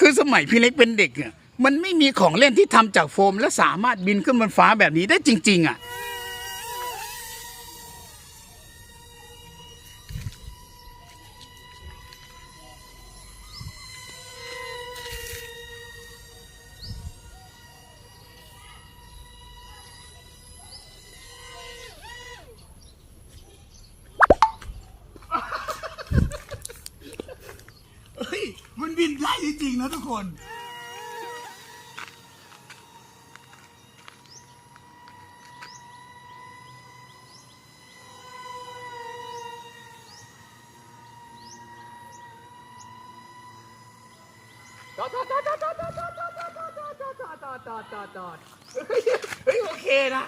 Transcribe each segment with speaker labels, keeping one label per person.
Speaker 1: คือสมัยพี่เล็กเป็นเด็กอะมันไม่มีของเล่นที่ทำจากโฟม และสามารถบินขึ้นบนฟ้าแบบนี้ได้จริง ๆ อะ ฮ้ย มันบินได้จริงๆนะทุกคน
Speaker 2: จอดจอดจอดจอดจอดจอดจอดจอดจอดจอดจอดจอดจอดจอดจอดจอดจอด
Speaker 1: เฮ้ยเฮ้ยโอเคนะ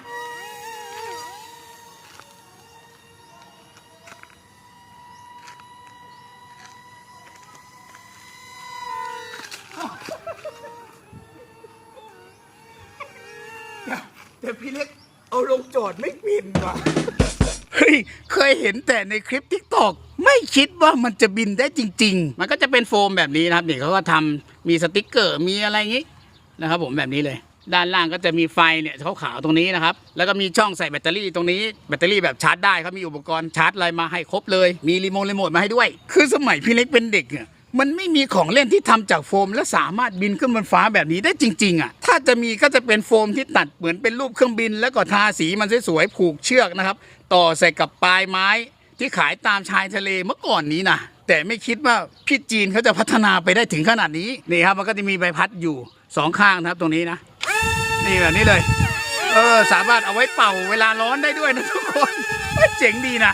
Speaker 1: แต่พี่เล็กเอาลงจอดไม่บินว่ะเฮ้ยเคยเห็นแต่ในคลิปทิกตอกไม่คิดว่ามันจะบินได้จริง ๆ มันก็จะเป็นโฟมแบบนี้นะครับนี่เขาก็ทำมีสติกเกอร์มีอะไรอย่างนี้นะครับ ผมแบบนี้เลย ด้านล่างก็จะมีไฟเนี่ยขาวๆตรงนี้นะครับ แล้วก็มีช่องใส่แบตเตอรี่ตรงนี้แบตเตอรี่แบบชาร์จได้เขามีอุปกรณ์ชาร์จอะไรมาให้ครบเลย มีรีโมทรีโมทมาให้ด้วย คือสมัยพี่เล็กเป็นเด็กเนี่ย มันไม่มีของเล่นที่ทำจากโฟม และสามารถบินขึ้นบนฟ้าแบบนี้ได้จริง ๆ อะ ถ้าจะมีก็จะเป็นโฟมที่ตัดเหมือนเป็นรูปเครื่องบิน แล้วก็ทาสีมันสวยๆผูกเชือกนะครับ ต่อใส่กับปลายไม้ที่ขายตามชายทะเลเมื่อก่อนนี้นะแต่ไม่คิดว่าพี่จีนเขาจะพัฒนาไปได้ถึงขนาดนี้นี่ครับมันก็จะมีใบพัดอยู่สองข้างนะครับตรงนี้นะนี่แบบนี้เลย เออสามารถเอาไว้เป่าเวลาร้อนได้ด้วยนะทุกคนเจ๋งดีนะ